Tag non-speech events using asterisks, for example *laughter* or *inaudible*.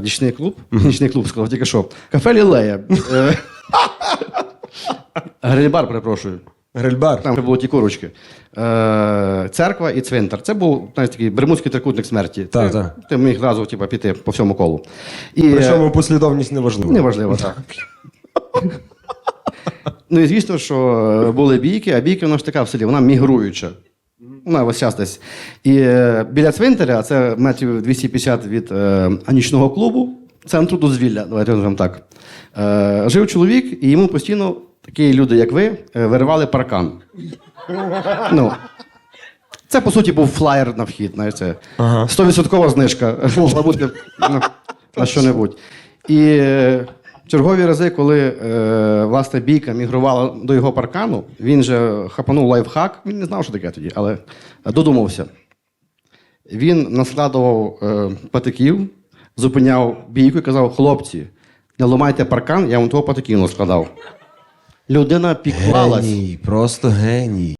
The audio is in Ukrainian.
Нічний клуб. Нічний клуб сказав тільки що. Кафе Лілея. *laughs* Е, Гриль-бар, перепрошую. Грильбар. Там було ті курочки. Е, церква і цвинтар. Це був знаєш, такий бермудський трикутник смерті. Так, Ти- так. Ти міг зразу типу, піти по всьому колу. І, Причому послідовність неважлива. Неважливо, так. ну і звісно, що е, були бійки, а бійки вона ж така в селі, вона мігруюча. Вона ось час десь. І е, біля цвинтаря, це метрів 250 від е, нічного клубу, центру дозвілля, давайте називаємо так. Е, жив чоловік, і йому постійно такі люди, як ви, е, виривали паркан. Ну, це, по суті, був флаєр на вхід, знаєте. Ага. 100% знижка могла бути на, на що-небудь. І е, чергові рази, коли е, власне бійка мігрувала до його паркану, він же хапанув лайфхак, він не знав, що таке тоді, але додумався. Він наслідував е, патиків, зупиняв бійку і казав: хлопці, не ламайте паркан, я вам того патиків складав. Людина піклалась. Геній, просто геній.